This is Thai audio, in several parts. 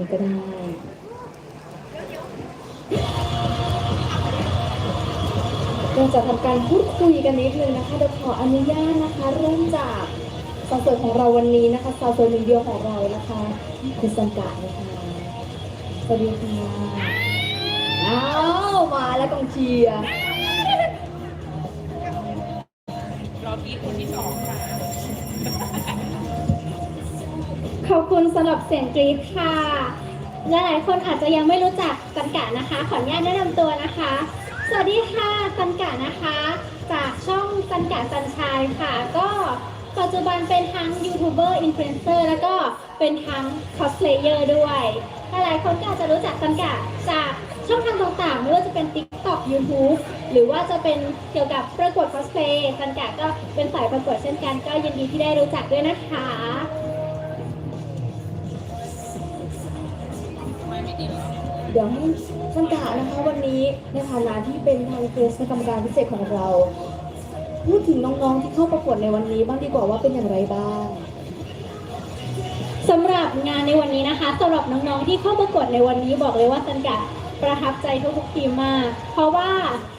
นี้ก็ได้เราจะทำการพูดคุยกันนิดนึงนะคะเดี๋ยวขออนุญาตนะคะเริ่มจากสาวสวยของเราวันนี้นะคะสาวสวยหนึ่งเดียวของเรานะคะคุณสังกานะคะสวัสดีค่ะอ้าวมาแล้วกองเชียร์ คุณสำหรับเสียงกรี๊ดค่ะ หลายๆคนอาจจะยังไม่รู้จักสันกะนะคะ ขออนุญาตแนะนำตัวนะคะ สวัสดีค่ะสันกะนะคะ จากช่องสันกะสันชายค่ะ ก็ปัจจุบันเป็นทั้งยูทูบเบอร์อินฟลูเอนเซอร์แล้วก็เป็นทั้งคอสเพลเยอร์ด้วย หลายๆคนก็อาจจะรู้จักสันกะจากช่องทางต่างๆ ไม่ว่าจะเป็น TikTok YouTube หรือว่าจะเป็นเกี่ยวกับประกวดคอสเพลย์สันกะก็เป็นสายประกวดเช่นกัน ก็ยินดีที่ได้รู้จักด้วยนะคะ ดี๋ยวให้สังกานะคะวันนี้ในฐานะที่เป็นทางเกสกรรมการพิเศษของเรา พูดถึงน้องๆที่เข้าประกวดในวันนี้บ้างดีกว่าว่าเป็นอย่างไรบ้างสำหรับงานในวันนี้นะคะสำหรับน้องๆที่เข้าประกวดในวันนี้บอกเลยว่าสันกะประทับใจทุกๆทีมมาก เพราะว่า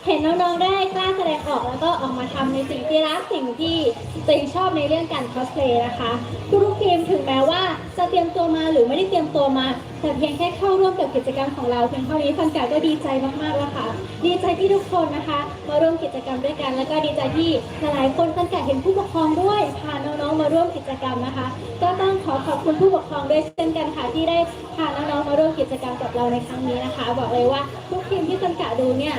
เห็นน้องๆได้กล้าแสดงออกแล้วก็ออกมาทำในสิ่งที่รักสิ่งที่ตัวเองชอบในเรื่องการคอสเพลย์นะคะ ทุกๆทีมถึงแม้ว่าจะเตรียมตัวมาหรือไม่ได้เตรียมตัวมา แต่เพียงแค่เข้าร่วมกับกิจกรรมของเราเพียงเท่านี้สันกะก็ดีใจมากๆแล้วค่ะ ดีใจที่ทุกคนนะคะ มาร่วมกิจกรรมด้วยกัน แล้วก็ดีใจที่หลายๆคนสันกะเห็นผู้ปกครองด้วยพาน้องๆมาร่วมกิจกรรมนะคะ ก็ต้องขอขอบคุณผู้ปกครองด้วยเช่นกันค่ะที่ได้พาน้องๆมาร่วมกิจกรรมกับเราในครั้งนี้นะคะ บอกเลยว่าทุกทีมที่สันกะดูเนี่ย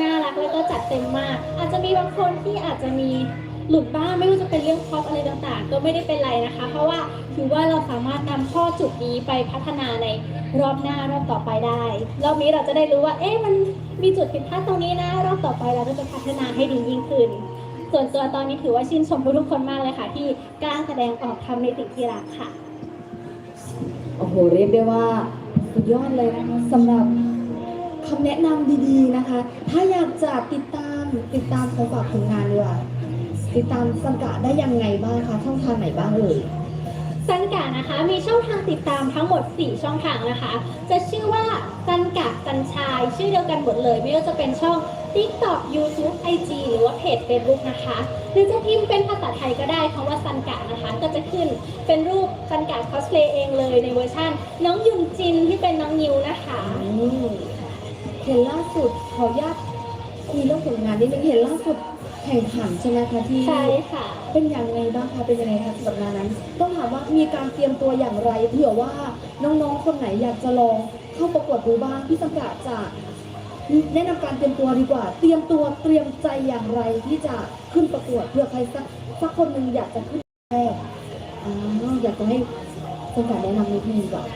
น่ารักแล้วก็จัดเต็มมาก อาจจะมีบางคนที่อาจจะมี หลุดบ้างไม่ว่าจะเป็นเรื่องคอปอะไรต่างๆ ก็ไม่ได้เป็นไรนะคะ เพราะว่าถือว่าเราสามารถนำข้อจุดนี้ไปพัฒนาในรอบหน้ารอบต่อไปได้รอบนี้เราจะได้รู้ว่าเอ๊ะมันมีจุดผิดพลาดตรงนี้นะ รอบต่อไปเราก็จะพัฒนาให้ดียิ่งขึ้น ส่วนตัวตอนนี้ถือว่าชื่นชมทุกคนมากเลยค่ะ ที่กล้าแสดงออกทำในสิ่งที่รักค่ะโอ้โหเรียกได้ว่าสุดยอดเลยนะคะสำหรับคำแนะนำดีๆนะคะ ถ้าอยากจะติดตามติดตามของฝากผลงานดีกว่า ติดตามสังกะได้ยังไงบ้างคะช่องทางไหนบ้างเอ่ยสันกะนะคะมีช่องทางติดตามทั้งหมด 4 ช่องทางนะคะ จะชื่อว่าสันกะสันชาย ชื่อเดียวกันหมดเลย ไม่ว่าจะเป็นช่อง TikTok YouTube IG หรือว่าเพจ Facebook นะคะหรือจะพิมพ์เป็นภาษาไทยก็ได้คำว่าสันกะนะคะ ก็จะขึ้นเป็นรูปสันกะคอสเพลย์เองเลยในเวอร์ชันน้องยุนจินที่เป็นน้องนิวนะคะอืมเห็นล่าสุดขออนุญาตคุยเรื่องผลงานนิดนึงเห็นล่าสุด แข่งขันใช่ไหมคะที่ ใช่ค่ะ เป็นอย่างไรบ้างคะเป็นยังไงคะสำหรับงานนั้น ต้องถามว่ามีการเตรียมตัวอย่างไรเผื่อว่าน้องๆคนไหนอยากจะลองเข้าประกวดดูบ้างพี่สังกัดจะแนะนำการเตรียมตัวดีกว่า เตรียมตัวเตรียมใจอย่างไรที่จะขึ้นประกวดเผื่อใครสักสักคนหนึ่งอยากจะขึ้นแรกอ๋ออยากจะให้สังกัดแนะนำนิดนึงก่อน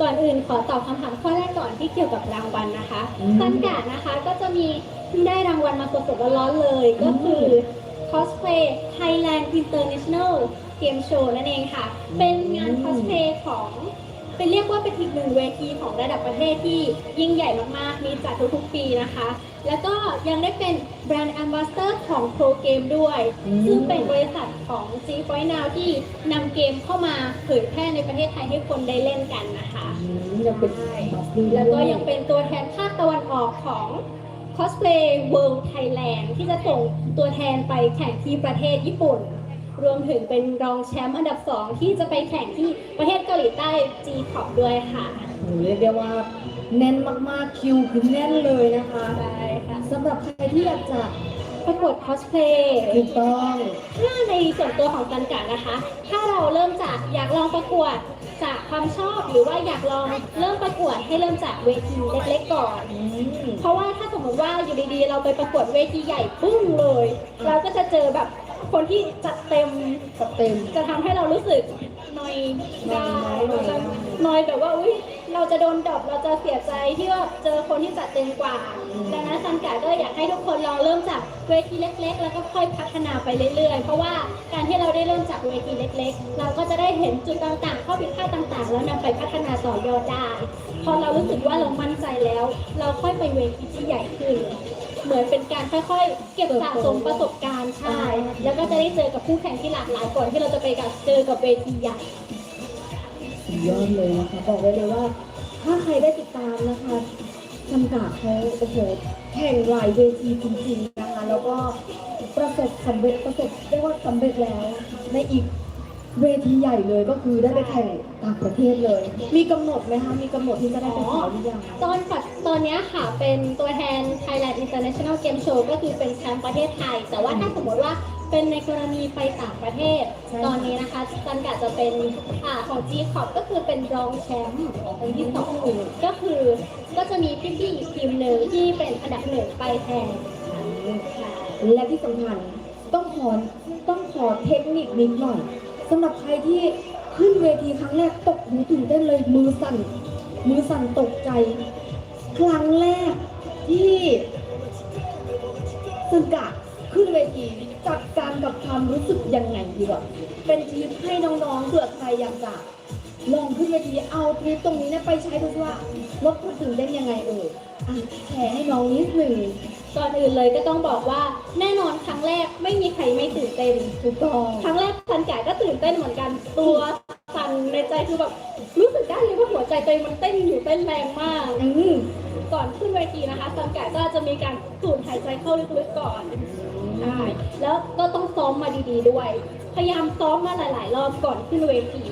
ก่อนอื่นขอตอบคำถามข้อแรกก่อนที่เกี่ยวกับรางวัลนะคะอืมสันกะนะคะก็จะมี ได้รางวัลมาสดๆร้อนๆเลย ก็คือ Cosplay Thailand International Game Show นั่นเองค่ะ เป็นงาน cosplay ของเป็นเรียกว่าเป็นอีกหนึ่งเวทีของระดับประเทศที่ยิ่งใหญ่มากๆ มีจัดทุกๆปีนะคะ แล้วก็ยังได้เป็นแบรนด์ Ambassador ของ Pro Game ด้วยอืมซึ่งเป็นบริษัทของ G Point Now ที่นำเกมเข้ามาเผยแพร่ในประเทศไทยให้คนได้เล่นกันนะคะอืมยังเป็นบัสดี้แล้วก็ยังเป็นตัวแทนภาคตะวันออกของ Cosplay World Thailand ที่จะส่งตัวแทนไปแข่งที่ประเทศญี่ปุ่น รวมถึงเป็นรองแชมป์อันดับ 2 ที่จะไปแข่งที่ประเทศเกาหลีใต้ G t o p ด้วยค่ะ โอ้โหเรียกได้ว่าแน่นมากๆคิวคือแน่นเลยนะคะใช่ค่ะสำหรับใครที่อยากจะ ประกวด cosplay ถูกต้องถ้าในส่วนตัวของกันกะนะคะ ถ้าเราเริ่มจากอยากลองประกวดจากความชอบหรือว่าอยากลองเริ่มประกวดให้เริ่มจากเวทีเล็กๆก่อนอืมเพราะว่าถ้าสมมติว่าอยู่ดีๆ เราไปประกวดเวทีใหญ่ปึ้งเลย เราก็จะเจอแบบคนที่จัดเต็มจัดเต็ม จะทำให้เรารู้สึกนอยได้นอยจะนอยแบบว่าอุ้ย เราจะโดนดรอปเราจะเสียใจที่ว่าเจอคนที่จัดเต็มกว่า ดังนั้นซันกาก็อยากให้ทุกคนลองเริ่มจากเวทีเล็ก ๆ แล้วก็ค่อยพัฒนาไปเรื่อยๆ เพราะว่าการที่เราได้เริ่มจากเวทีเล็ก ๆ เราก็จะได้เห็นจุดต่างๆ ข้อผิดพลาดต่างๆ แล้วนำไปพัฒนาต่อยอดได้พอเรารู้สึกว่าเรามั่นใจแล้ว เราค่อยไปเวทีที่ใหญ่ขึ้นเหมือนเป็นการค่อยๆ เก็บสะสมประสบการณ์ใช่ แล้วก็จะได้เจอกับคู่แข่งที่หลากหลายก่อนที่เราจะไปกับเจอกับเวทีใหญ่ สุดยอดเลยนะคะบอกได้เลยว่า ถ้าใครได้ติดตามนะคะจำกัดเขาโอ้โหแข่งหลายเวทีจริงๆนะคะแล้วก็ประสบสำเร็จประสบเรียกว่าสำเร็จแล้วในอีกเวทีใหญ่เลยก็คือได้ไปแข่งต่างประเทศเลย มีกำหนดไหมคะ มีกำหนดที่จะได้ไปขอหรือยังตอนปัจตอนเนี้ยค่ะเป็นตัวแทน Thailand International Game Show ก็คือเป็นแชมป์ประเทศไทย แต่ว่าถ้าสมมติว่า เป็นในกรณีไปต่างประเทศใช่ตอนนี้นะคะจันกะจะเป็นอ่าของ G c o p ก็คือเป็นรองแชมป์เป็นที่สองก็คือก็จะมีพี่ๆอีกทีมหนึ่งที่เป็นอันดับหนึ่งไปแทนค่ะ และที่สำคัญต้องขอต้องขอเทคนิคนิดหน่อยสำหรับใครที่ขึ้นเวทีครั้งแรกตกหูตื่นเต้นเลยมือสั่น มือสั่นตกใจ ครั้งแรกที่สังกัดขึ้นเวที จัดการกับความรู้สึกยังไงดีกว่าเป็นทีมให้น้องๆเผื่อใครอยากจะลองขึ้นเวทีเอาทริปตรงนี้เนี่ยไปใช้ดูว่าลดความตื่นเต้นยังไงเอออะแชร์ให้น้องนิดหนึ่ง ก่อนอื่นเลยก็ต้องบอกว่าแน่นอนครั้งแรกไม่มีใครไม่ตื่นเต้นถูกต้องครั้งแรกซันกายก็ตื่นเต้นเหมือนกัน ตัวสั่นในใจคือแบบรู้สึกได้เลยว่าหัวใจตัวเองมันเต้นอยู่เต้นแรงมากอืมก่อนขึ้นเวทีนะคะซันกายก็จะมีการสูดหายใจเข้าลึกๆก่อนใช่แล้วก็ต้องซ้อมมาดีๆด้วย พยายามซ้อมมาหลาย ๆ รอบก่อนขึ้นเวที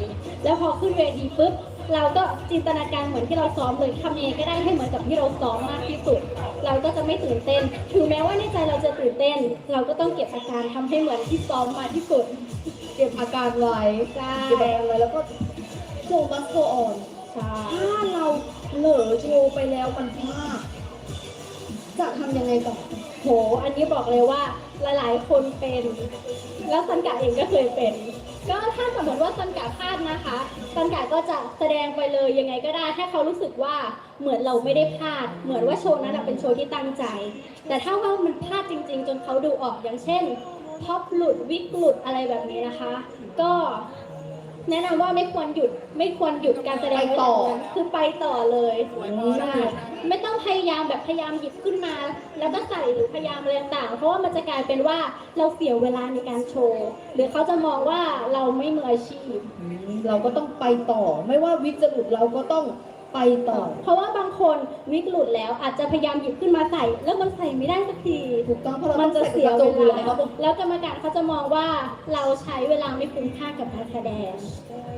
แล้วพอขึ้นเวทีปุ๊บเราก็จินตนาการเหมือนที่เราซ้อมเลยทำยังไงก็ได้ให้เหมือนกับที่เราซ้อมมากที่สุด เราก็จะไม่ตื่นเต้น ถึงแม้ว่าในใจเราจะตื่นเต้น เราก็ต้องเก็บอาการทำให้เหมือนที่ซ้อมมาที่สุด เก็บอาการไว้ใช่เก็บอาการไว้แล้วก็โชว์มัสโกออนใช่ถ้าเราเผลอโชว์ไปแล้วมันพลาดจะทำยังไงต่อโห อันนี้บอกเลยว่าหลาย ๆ คนเป็น แล้วสันกะเองก็เคยเป็น ก็ถ้าสมมติว่าตันกะพลาดนะคะตันกะก็จะแสดงไปเลยยังไงก็ได้ถ้เขารู้สึกว่าเหมือนเราไม่ได้พลาด เหมือนว่าโชว์นั้นเป็นโชว์ที่ตั้งใจ แต่ถ้าว่ามันพลาดจริง ๆ จนเขาดูออกอย่างเช่นท็อปหลุดวิกหลุดอะไรแบบนี้นะคะ ก็ แนะนำว่าไม่ควรหยุดไม่ควรหยุดการแสดงไปต่อไว้แบบนั้นคือไปต่อเลยใช่ไม่ต้องพยายามแบบพยายามหยิบขึ้นมา แล้วก็ใส่หรือพยายามอะไรต่างๆเพราะว่ามันจะกลายเป็นว่าเราเสียเวลาในการโชว์ หรือเขาจะมองว่าเราไม่มืออาชีพ เราก็ต้องไปต่อ ไม่ว่าวิกจะหลุดเราก็ต้อง ไปต่อ เพราะว่าบางคนวิกหลุดแล้วอาจจะพยายามหยิบขึ้นมาใส่ แล้วมันใส่ไม่ได้สักที ถูกต้องเพราะเรามันต้องจะใส่เสียกระจเวกอยู่ลาแล้วแล้วกรรมการเขาจะมองว่าเราใช้เวลาไม่คุ้มค่ากับการแสดง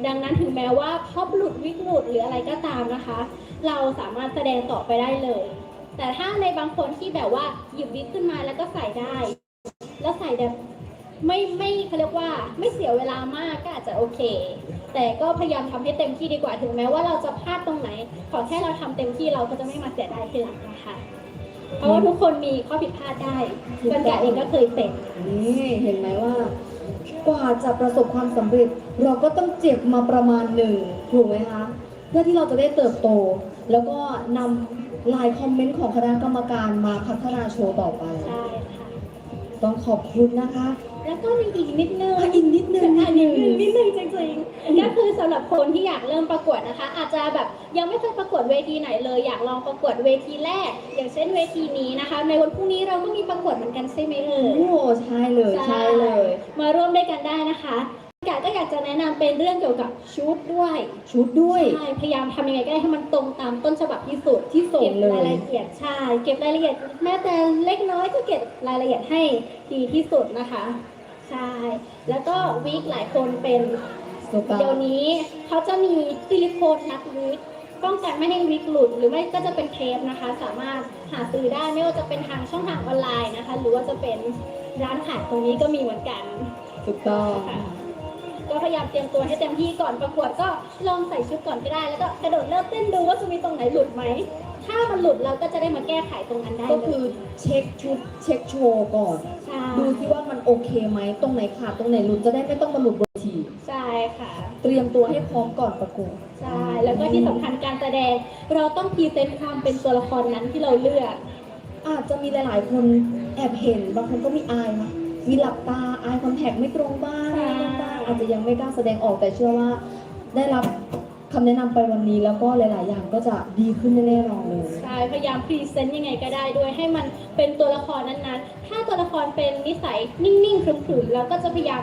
ดังนั้นถึงแม้ว่าท็อปหลุดวิกหลุดหรืออะไรก็ตามนะคะ เราสามารถแสดงต่อไปได้เลย แต่ถ้าในบางคนที่แบบว่าหยิบวิกขึ้นมาแล้วก็ใส่ได้ แล้วใส่แบบไม่ไม่เขาเรียกว่าไม่เสียเวลามากก็อาจจะโอเค แต่ก็พยายามทำให้เต็มที่ดีกว่าถึงแม้ว่าเราจะพลาดตรงไหน ขอแค่เราทำเต็มที่เราก็จะไม่มาเสียดายทีหลังนะคะ เพราะว่าทุกคนมีข้อผิดพลาดได้กันกะเองก็เคยเป็นนี่เห็นไหมว่ากว่าจะประสบความสำเร็จ เราก็ต้องเจ็บมาประมาณหนึ่งถูกไหมคะเพื่อที่เราจะได้เติบโต แล้วก็นำลายคอมเมนต์ของคณะกรรมการมาพัฒนาโชว์ต่อไป ใช่ค่ะ ต้องขอบคุณนะคะ แล้วก็มีอีกนิดนึงอะอีกนิดนึงอันนี้นิดนึงจริงๆก็คือสำหรับคนที่อยากเริ่มประกวดนะคะ อาจจะแบบยังไม่เคยประกวดเวทีไหนเลย อยากลองประกวดเวทีแรก อย่างเช่นเวทีนี้นะคะ ในวันพรุ่งนี้เราก็มีประกวดเหมือนกันใช่ไหมเอ่โอ้ยใช่เลยใช่เลย มาร่วมด้วยกันได้นะคะกาก็อยากจะแนะนำเป็นเรื่องเกี่ยวกับชุดด้วย ชุดด้วยใช่พยายามทำยังไงก็ได้ให้มันตรงตามต้นฉบับที่สุดที่ส่งเก็บเลยรายละเอียดใช่เก็บรายละเอียด แม้แต่เล็กน้อยก็เก็บรายละเอียดให้ดีที่สุดนะคะ ใช่ แล้วก็วิกหลายคนเป็นสุกาเดี๋ยวนี้เขาจะมีซิลิโคนนักวิกป้องกันไม่ให้วิกหลุด หรือไม่ก็จะเป็นเทปนะคะ สามารถหาซื้อได้ไม่ว่าจะเป็นทางช่องทางออนไลน์นะคะ หรือว่าจะเป็นร้านขายตรงนี้ก็มีเหมือนกัน ถูกต้อง ก็พยายามเตรียมตัวให้เต็มที่ก่อนประกวดก็ลองใส่ชุดก่อนก็ได้ แล้วก็กระโดดเริ่มเต้นดูว่าจะมีตรงไหนหลุดไหม ถ้ามันหลุดเราก็จะได้มาแก้ไขตรงนั้นได้ก็เลคือยเช็คชุดเช็คโชว์ก่อน ใช่ดูที่ว่ามันโอเคไหมตรงไหนขาดตรงไหนหลุดจะได้ไม่ต้องมาหลุดบนที ใช่ค่ะ เตรียมตัวให้พร้อมก่อนประกวด ใช่ แล้วก็ที่สำคัญการแสดง เราต้องพรีเซนต์ความเป็นตัวละครนั้นที่เราเลือก อาจจะมีหลาย ๆ คนแอบเห็นบางคนก็มีอายนะมีหลับตาอายคอนแทคไม่ตรงบ้างใช่ อางอาจจะยังไม่กล้าแสดงออกแต่เชื่อว่าได้รับคำแนะนำไปวันนี้แล้วก็หลาย ๆ อย่างก็จะดีขึ้นแน่ๆนอนเลย ใช่ พยายามพรีเซนต์ยังไงก็ได้ด้วยให้มันเป็นตัวละครนั้นๆ ถ้าตัวละครเป็นนิสัยนิ่ง ๆขรึมๆเราก็จะพยายาม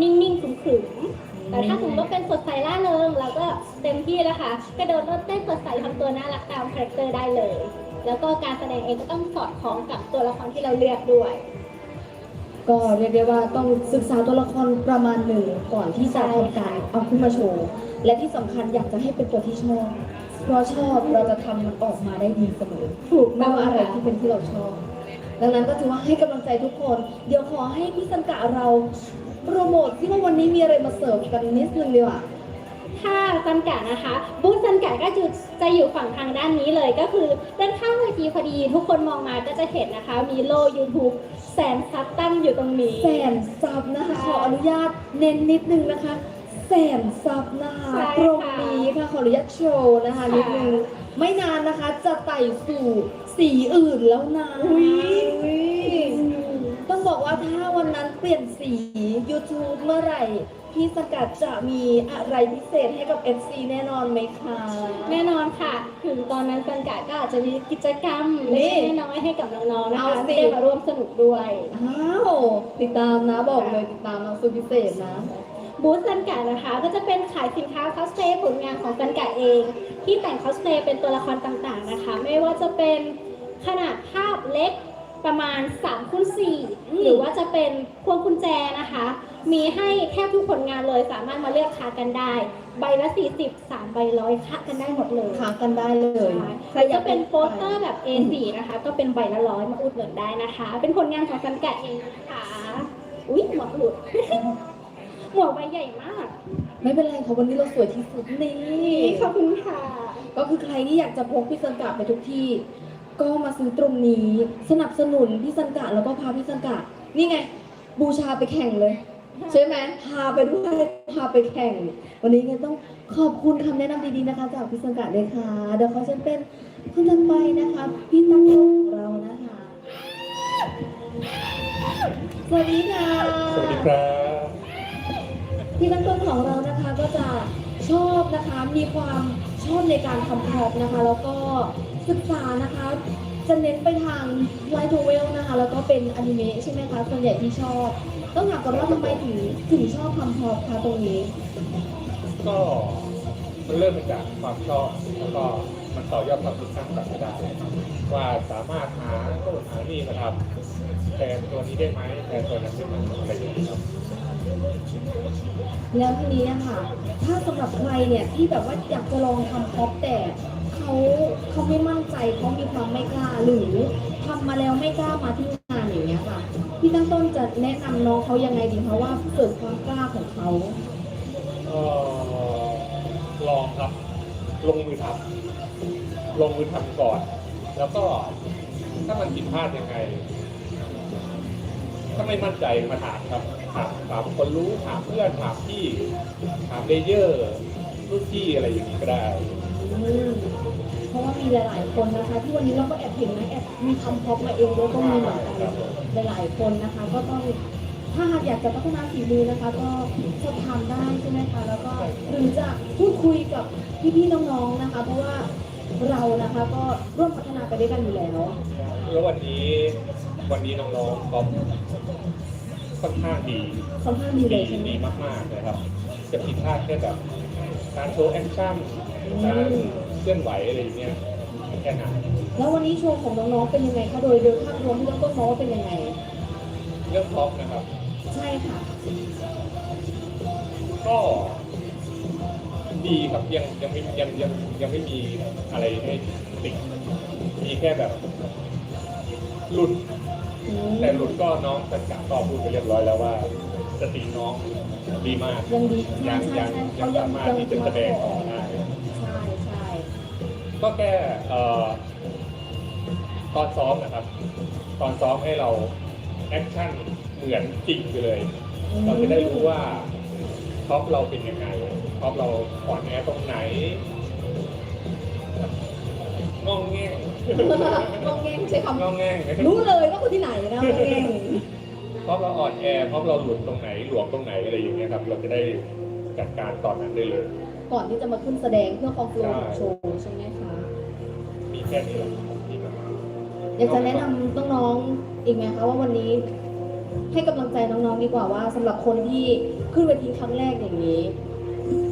นิ่งๆขรึมๆแต่ถ้าสมมติว่าเป็นสดใสล่าเริงเราก็เต็มที่แล้วค่ะกระโดดโลดเต้นสดใสทำตัวน่ารักตามคาแรคเตอร์ได้เลย แล้วก็การแสดงเองก็ต้องสอดคล้องกับตัวละครที่เราเลือกด้วย ก็เรียกได้ว่าต้องศึกษาตัวละครประมาณหนึ่งก่อนที่จะทำการเอาขึ้นมาโชว์ และที่สำคัญอยากจะให้เป็นตัวที่ชอบ เพราะชอบเราจะทำมันออกมาได้ดีเสมอถูกไม่ต้ว่าอะไรที่เป็นที่เราชอบ ดังนั้นก็ถือว่าให้กำลังใจทุกคน เดี๋ยวขอให้พี่สังกะเราโปรโมทที่ว่าวันนี้มีอะไรมาเสิร์ฟกันนิดนึงดีกว่า ถ้าจันกะนะคะ บูธจันกะก็จะจะอยู่ฝั่งทางด้านนี้เลยก็คือด้านข้างเวทีพอดีทุกคนมองมาก็จะเห็นนะคะ มีโล่ YouTube แสนซับตั้งอยู่ตรงนี้ แสนซับนะคะ ขออนุญาตเน้นนิดนึงนะคะ แสนซับนะคะใช่ตรงค่ะนี้ค่ะขออนุญาตโชว์นะคะค่ะนิดนึงไม่นานนะคะจะไต่สู่สีอื่นแล้วนะอุ๊ยต้องบอกว่าถ้าวันนั้นเปลี่ยนสี YouTube เมื่อไหร่ พี่สกัดจะมีอะไรพิเศษให้กับ FC แน่นอนไหมคะ แน่นอนค่ะ ถึงตอนนั้นจันกะก็อาจจะมีกิจกรรมนี่เล็กๆน้อยๆให้กับน้องๆนะเอาคะสิ ที่ได้มาร่วมสนุกด้วย อ้าวติดตามนะบอกเลยติดตามนะสุดพิเศษนะ บูธจันกะนะคะ ก็จะเป็นขายสินค้าคอสเพลย์ผลงานของจันกะเอง ที่แต่งคอสเพลย์เป็นตัวละครต่างๆนะคะ ไม่ว่าจะเป็นขนาดภาพเล็กประมาณ3คูณอืม4หรือว่าจะเป็นพวงกุญแจนะคะ มีให้แทบทุกผลงานเลยสามารถมาเลือกค้ากันได้ ใบละ40 3ใบร้อยค้ากันได้หมดเลยหากันได้เลยใครจะเป็นโปสเตอร์แบบ A4 นะคะ ก็เป็นใบละร้อยมาอุดหนุนได้นะคะ เป็นผลงานของจันกะเองนะคะอุ๊ยหมวกหลุดหมวกใบใหญ่มาก ไม่เป็นไรค่ะวันนี้เราสวยที่สุดนี่ขอบคุณค่ะ ก็คือใครที่อยากจะพกพี่สังกะไปทุกที่ ก็มาซื้อตรงนี้ สนับสนุนพี่สังกะแล้วก็พาพี่สังกะนี่ไง บูชาไปแข่งเลย ใช่ไหมพาไปด้วยพาไปแข่ง วันนี้ก็ต้องขอบคุณคำแนะนำดีๆนะคะ จากพี่สังกะเลยค่ะ เดี๋ยวเขาจะเป็นคนต่อไปนะคะ พี่ตั้งโลกของเรานะคะ สวัสดีค่ะสวัสดีครับที่ตั้งต้นของเรานะคะก็จะชอบนะคะมีความชอบในการทำพร็อพนะคะ แล้วก็ศึกษานะคะ จะเน้นไปทางไลท์โนเวลนะคะ แล้วก็เป็นอนิเมะใช่ไหมคะส่วนใหญ่ที่ชอบ ต้องถามก่อนว่าทำไมถึงถึงชอบทำพร็อพคะตรงนี้ ก็มันเริ่มมาจากความชอบแล้วก็มันต่อยอดความคิดสร้างสรรค์ได้ว่าสามารถหาโน่นหานี่มาทำแทนตัวนี้ได้ไหมแทนตัวนั้นได้ไหมอะไรอย่างนี้ครับแล้วทีนี้อะค่ะ ถ้าสำหรับใครเนี่ยที่แบบว่าอยากจะลองทำพร็อพแต่เขาเขาไม่มั่นใจเขามีความไม่กล้าหรือทำมาแล้วไม่กล้ามาที่ พี่ตั้งต้นจะแนะนำน้องเขายังไงดีคะว่าเกิดความกล้าของเขาก็ลองครับ ลงมือทำลงมือทำก่อน แล้วก็ถ้ามันผิดพลาดยังไง ถ้าไม่มั่นใจมาถามครับ ถามถามคนรู้ถามเพื่อนถามพี่ถามเลเยอร์รุ่นพี่อะไรอย่างนี้ก็ได้ อืม ราะว่ามีหลายๆคนนะคะ ที่วันนี้เราก็แอบเห็นนะแอบมีทำพร็อพมาเองด้วยก็มีเหมือนกันหลายๆคนนะคะ ก็ต้องถ้าหากอยากจะพัฒนาฝีมือนะคะ ก็สอบถามได้ใช่ไหมคะแล้วก็หรือจะพูดคุยกับพี่ๆน้องๆนะคะ เพราะว่าเรานะคะก็ร่วมพัฒนาไปด้วยกันอยู่แล้วแล้ววันนี้วันนี้น้องๆก็ค่อนข้างดีค่อนข้างดีเลดียใช่ไหมดีมากๆเลยครับ จะผิดพลาดแค่แบบการโชว์แอคชั่นการ เคลื่อนไหวอะไรอย่างเงี้ยแค่นั้นแล้ววันนี้โชว์ของน้องๆเป็นยังไงคะโดยโดยภาพรวมที่เราต้องมองว่าเป็นยังไง เรื่องท็อปนะครับ ใช่ค่ะ ก็ดีครับยังยังไม่ยังยังยังไม่มีอะไรให้ติดมีแค่แบบ หลุดอืมแต่หลุดก็น้องสังกัดก็พูดไปเรียบร้อยแล้วว่า สติน้องดีมากยังดียัใช่งใช่ยังใช่ยัเขางยังสามารถยังที่จะแสดงออกได้ใช่ใช่ ก็แค่เอ่อตอนซ้อมนะครับ ตอนซ้อมให้เราแอคชั่นเหมือนจริงไปเลย เราจะได้รู้ว่าท็อปเราเป็นยังไงท็อปเราอ่อนแอตรงไหนงองแงงงองแงงใช้คงองแงงำรู้เลยว่าคนที่ไหนนะงองแงงท็อปเราอ่อนแอท็อปเราหลุดตรงไหนหลวมตรงไหนอะไรอย่างเงี้ยครับ เราจะได้จัดการตอนนั้นได้เลย ก่อนที่จะมาขึ้นแสดงเพื่อคอมโฟลของโชว์ใช่ไหมคะมี แค่นี้แหละครับที่แบบอยากจะแนะนำน้องๆอีกไหมคะว่าวันนี้ให้กำลังใจน้องๆดีกว่าว่าสำหรับคนที่ขึ้นเวทีครั้งแรกอย่างนี้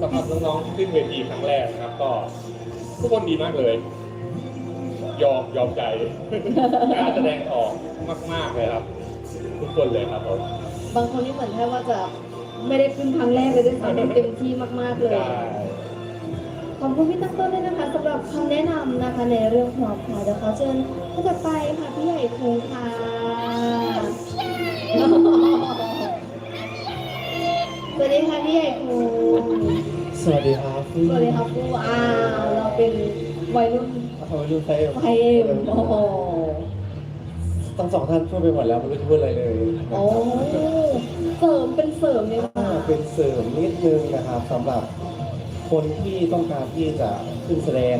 สำหรับน้องๆขึ้นเวทีครั้งแรกนะครับ ก็ทุกคนดีมากเลย ยอมยอมใจกล้าแสดงออกมากๆเลยครับ ทุกคนเลยครับผมบางคนนี่เหมือนแค่ว่าจะไม่ได้ขึ้นครั้งแรกเลยด้วยซ้ำเต็มที่มากๆเลยใช่ ขอบคุณพี่ตั้งต้นด้วยนะคะสำหรับคำแนะนำนะคะในเรื่องของค่ะเดี๋ยวขอเชิญท่านต่อไปค่ะพี่ใหญ่คงค่ะสวัสดีค่ะพี่ใหญ่คงสวัสดีครับสวัสดีครับครูอ้าวเราเป็นวัยรุ่นทำไมดูไฟไทยเอ็มโอ้โหทั้งสองท่านพูดไปหมดแล้วไม่รู้จะพูดอะไรเลยโอ้เสริมเป็นเสริมเลยอ่ค่ะเป็นเสริมนิดนึงนะครับสำหรับ คนที่ต้องการที่จะขึ้นแสดง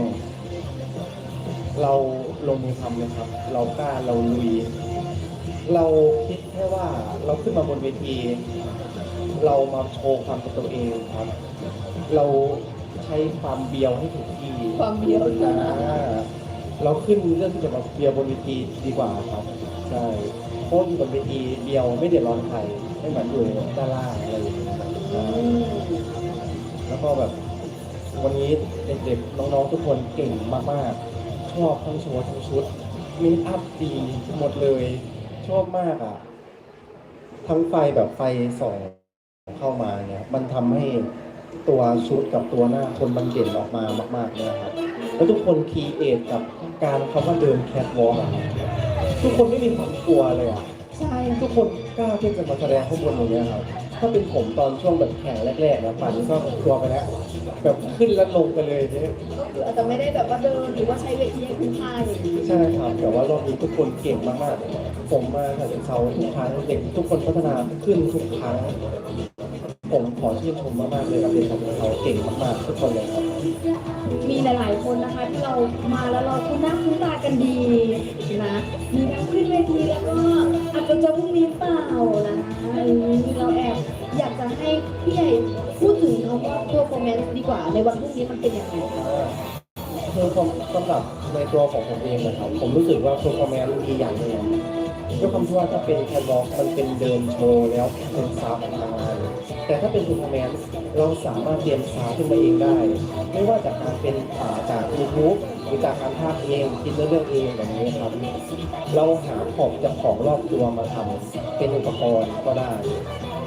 เราลงมือทำเลยครับ เรากล้าเราลุย เราคิดแค่ว่าเราขึ้นมาบนเวที เรามาโชว์ความเป็นตัวเองครับ เราใช้ความเบียวให้ถูกที่ความเบียวอ่าเราขึ้นเรื่องที่จะมาเบียวบนเวทีดีกว่าครับใช่เพราะอยู่บนเวทีเบียวไม่เดือดร้อนใครไม่เหมือนอยู่ด้านล่างอะไรอย่างเงี้ยครับอือ่ามแล้วก็แบบ วันนี้เด็กๆน้องๆทุกคนเก่งมากๆ ชอบทั้งโชว์ทั้งชุดมินอัพดีหมดเลย ชอบมากอะ ทั้งไฟแบบไฟส่องเข้ามาเนี่ย มันทำให้ตัวชุดกับตัวหน้าคนมันเด่นออกมามากๆเลยนะครับแล้วทุกคนคีเอทกับการคำว่าเดินแคทวอล์กอะครับทุกคนไม่มีความกลัวเลยอะใช่ทุกคนกล้าที่จะมาแสดงข้างบนตรงเนี้ยครับ ถ้าเป็นผมตอนช่วงแบบแข่งแรกๆนะป่านนี้ก็กลัวไปแล้วแบบขึ้นแล้วลงไปเลยเนี่ยก็คืออาจจะไม่ได้แบบว่าเดินหรือว่าใช้เวทีให้คุ้มค่าอย่างนี้ใช่ครับแต่ว่ารอบนี้ทุกคนเก่งมากๆ ผมมาจากเซาทุกครั้งเด็กทุกคนพัฒนาขึ้นทุกครั้ง ผมขอชื่นชมมากๆเลยครับเด็กของเราเก่งมากๆทุกคนเลยครับมีหลาย ๆ คนนะคะที่เรามาแล้วเราคุ้นหน้าคุ้นตากันดีนะมีทั้งขึ้นเวทีแล้วก็อาจจะเจอพรุ่งนี้เปล่านะอืมเราแอบอยาก จะให้พี่ใหญ่พูดถึงคำว่า performance ดีกว่า ในวันพรุ่งนี้มันเป็นยังไงคะคือผมสำหรับในตัวของผมเองนะครับ ผมรู้สึกว่า performance มีอย่างหนึ่งด้วยความที่ว่าถ้าเป็นแคทวอล์กมันเป็นเดินโชว์แล้วเป็นซาวด์ออกมาแต่ถ้าเป็น performance เราสามารถเตรียมซาวด์ขึ้นมาเองได้ ไม่ว่าจากการเป็นอ่าจาก YouTube หรือจากการภาคเองคิดเรื่องเองแบบนี้ครับ เราหาของจากของรอบตัวมาทำเป็นอุปกรณ์ก็ได้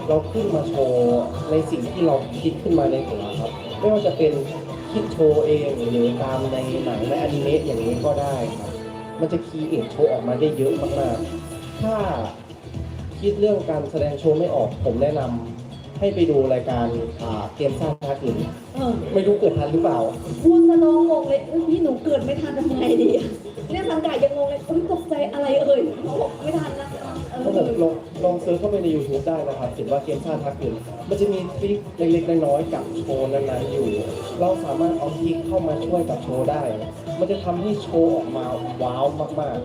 เราขึ้นมาโชว์ในสิ่งที่เราคิดขึ้นมาในหัวครับ ไม่ว่าจะเป็นคิดโชว์เองหรือตามในหนังและอนิเมะอย่างนี้ก็ได้ครับ มันจะคีเอทโชว์ออกมาได้เยอะมากๆ ถ้าคิดเรื่องการแสดงโชว์ไม่ออกผมแนะนำให้ไปดูรายการเกมสร้างพาร์ทอื่นไม่รู้เกิดทันหรือเปล่า พูดซะน้องงงเลยพี่หนูเกิดไม่ทันทำไงดี เนี่ยสังกัดยังงงเลยเอ้ยตกใจอะไรเอ่ยไม่ทันนะ ถ้าเกิดอลองลองเซิร์ชเข้าไปใน YouTube ได้นะครับเห็นว่าเกมชาติทักอื่นมันจะมีทริคเล็กๆน้อยๆกับโชว์นั้นๆอยู่ เราสามารถเอาทริคเข้ามาช่วยกับโชว์ได้ มันจะทำให้โชว์ออกมาว้าวมาก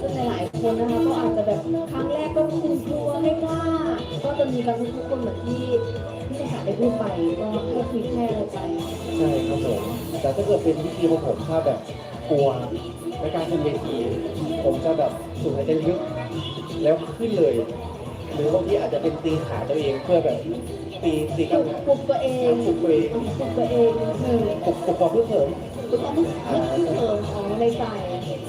ซึ่งหลายๆคนนะคะก็อาจจะแบบครั้งแรกก็คุณกลัวไม่กล้าก็จะมีกันทุกคนเหมือนที่ที่สกัดได้พูดไปก็แค่คุยแค่อะไรไป ๆ ใช่ครับผมแต่ถ้าเกิดเป็นวิธีของผมถ้าแบบ กลัวในการขึ้นเวทีผมจะแบบสูดหายใจลึกแล้วขึ้นเลย หรือบางทีอาจจะเป็นตีขาตัวเองเพื่อแบบตีตีปกัลุนกปลุกตัวเองปลุกตัวเองปลุกตัวเองหนึ่งปลุกปลุกความเพื่อเสริมปลุกความรู้สึกเติมของในใจ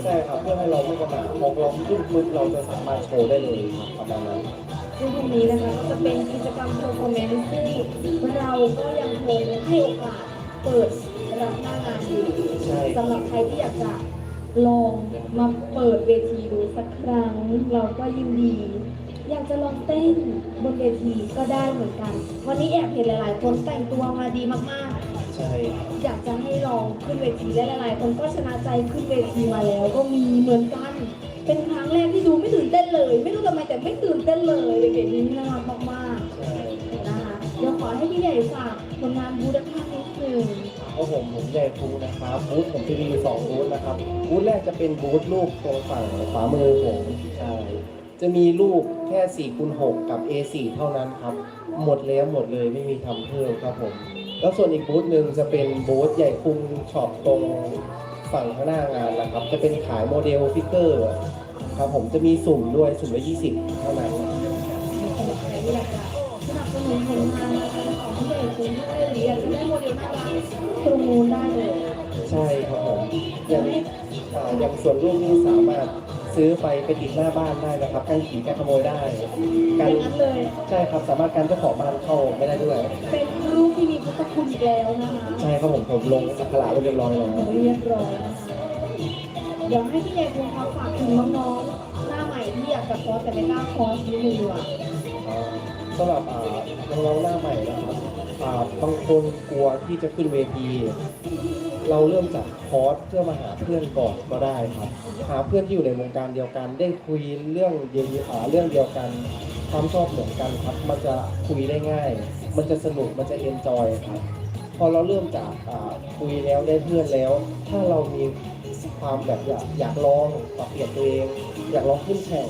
ใช่ครับเพื่อให้เราไม่ประมาทพอเราขึ้นปุ๊บเราจะสามารถโชว์ได้เลยครับประมาณนั้นซึ่งพรุ่งนี้นะคะก็จะเป็นกิจกรรม performance ซึ่เราก็ยังคงให้โอกาสเปิด รับหน้างานอยู่ใช่ สำหรับใครที่อยากจะลองมาเปิดเวทีดูสักครั้ง เราก็ยินดี อยากจะลองเต้นบนเวทีก็ได้เหมือนกัน วันนี้แอบเห็นหลาย ๆ คนแต่งตัวมาดีมากใช่ๆอยากจะให้ลองขึ้นเวทีและหลายๆคนก็ชนะใจขึ้นเวทีมาแล้ว ก็มีเหมือนกัน เป็นครั้งแรกที่ดูไม่ตื่นเต้นเลย ไม่รู้ทำไมแต่ไม่ตื่นเต้นเลยเด็กๆนี่น่ารักมากใช่ ๆนะคะเดี๋ยวขอให้พี่ใหญ่ฝากผลงานบูธภาพนิด งเพราะผมผมใหญ่ฟูนะครับบูธผมจะมีสองบูธนะครับบูธแรกจะเป็นบูธรูปตรงฝั่งขวามือผมใช่จะมีรูปแค่4คูณ6กับ A4 เท่านั้นครับ หมดแล้วหมดเลยไม่มีทำเพิ่มครับผม แล้วส่วนอีกบูธหนึ่งจะเป็นบูธใหญ่คุมช็อปตรงฝั่งข้างหน้างานนะครับ จะเป็นขายโมเดลฟิกเกอร์ครับผมจะมีสุ่มด้วยสุ่มละ20 เท่านั้นสนับสนุนผลงาน ตรงนู้นได้เลยใช่ครับผมอย่างอ่าอย่างส่วนร่วมนี้สามารถซื้อไปไปติดหน้าบ้านได้นะครับกันผีกันขโมยได้อกันย่างนั้นเลย ใช่ครับสามารถกันเจ้าของบ้านเข้าไม่ได้ด้วย เป็นรูปที่มีพุทธคุณอีกแล้วนะคะ ใช่ครับผมผมลงสักขลาไว้เรียบร้อยแล้วเรียบร้อยนะคะเดี๋ยวให้พี่เอกคุณเขาฝากถึงน้องๆ หน้าใหม่ที่อยากจะคอร์สแต่ไม่กล้าคอร์สนิดนึงดีกว่า อ่าสำหรับอ่าน้องๆหน้าใหม่นะครับอ่า บางคนกลัวที่จะขึ้นเวที เราเริ่มจากคอร์สเพื่อมาหาเพื่อนก่อนก็ได้ครับ หาเพื่อนที่อยู่ในวงการเดียวกัน ได้คุยเรื่องเดียวอ่าเรื่องเดียวกัน ความชอบเหมือนกันครับ มันจะคุยได้ง่าย มันจะสนุก มันจะเอนจอยครับ พอเราเริ่มจากคุยแล้วได้เพื่อนแล้ว ถ้าเรามีความแบบอยากอยากลองปรับเปลี่ยนตัวเอง อยากลองขึ้นแข่ง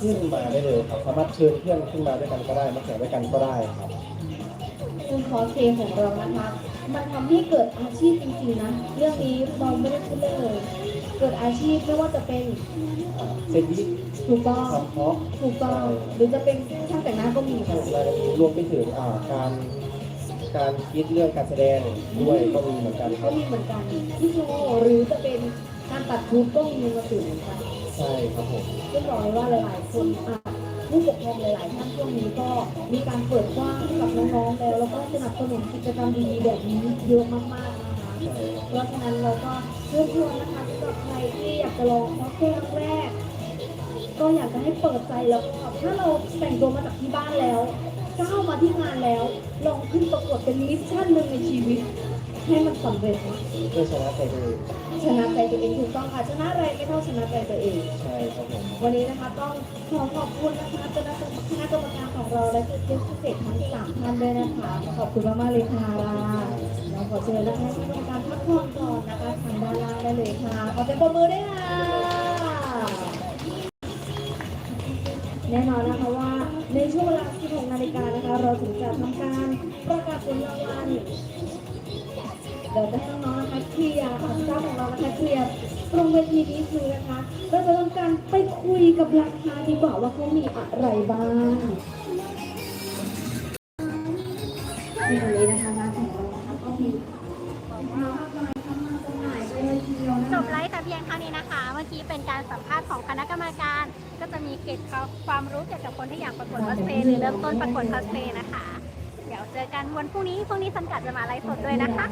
ขึ้นมาได้เลยครับ สามารถเชิญเพื่อนขึ้นมาด้วยกันก็ได้ มาแข่งด้วยกันก็ได้ครับ ซึ่งคอร์สเพลย์ของเรานะคะมันทำให้เกิดอาชีพจริงๆนะเรื่องนี้เราไม่ได้พูดเล่นเลยเกิดอาชีพไม่ว่าจะเป็นอ่าเซนดิถูกต้องทำเพาะถูกต้องหรือจะเป็นช่างแต่งหน้าก็มีทำอะไรรวมไปถึงอ่าการการคิดเรื่องการแสดงด้วยก็มีเหมือนกันคก็รับมีเหมือนกันที่โชว์หรือจะเป็นการตัดชุดก็มีมาถึงเหมือนกันใช่ครับผมซึ่งบอกเลยว่าหลายๆคนอะ ผู้ปกครองหลายๆท่านช่วงนี้ก็มีการเปิดกว้างให้กับน้องๆแล้วแล้วก็สนับสนุนกิจกรรมดีๆแบบนี้เยอะมากๆนะคะเพราะฉะนั้นเราก็เชิญชวนนะคะสำหรับใครที่อยากจะลองคอสเพลย์ครั้งแรก ก็อยากจะให้เปิดใจแล้วก็ถ้าเราแต่งตัวมาจากที่บ้านแล้วก้าวมาที่งานแล้วลองขึ้นประกวดเป็นมิชชั่นหนึ่งในชีวิต ให้มันสำเร็จนะ เพื่อชนะใจเอง ชนะใจตัวเองถูกต้องค่ะชนะอะไรไม่เท่าชนะใจตัวเอง ใช่ครับผมวันนี้นะคะต้องขอขอบคุณนะคะคณะกรรมคณะกรรมการของเราและคือเกสพิเศษทั้งสามท่านด้วยนะคะขอบคุณมากๆเลยค่ะเราขอเชิญนะคะที่กรรมการพักผ่อนก่อนนะคะทางด้านล่างได้เลยค่ะขอเสียงปรบมือด้วยค่ะแน่นอนนะคะว่าในช่วงเวลา16นาฬิกานะคะ เราถึงจะทำการประกาศผลรางวัล เดี๋ยวจะให้น้องๆนะคะเคลียร์ทางเจ้าของเรานะคะเคลียร์ตรงเวทีนี้คือนะคะเราจะทำการไปคุยกับราคาดีกว่าว่าเขามีอะไรบ้างนวันนี้นะคะร้านของเรานะคะก็มีของเรามากมายทำมาจำหน่ายไปเลยทีเดียวจคะบไลฟ์แต่เพียงเท่านี้นะคะ เมื่อกี้เป็นการสัมภาษณ์ของคณะกรรมการ ก็จะมีเกร็ดความรู้เกี่ยวกับคนที่อยากประกวดคอสเพลย์หรือเริ่มต้นประกวดคอสเพลย์นะคะ เจอกันวันพรุ่งนี้พรุ่งนี้สังกัดจะมาไลฟ์สดด้วยนะคะ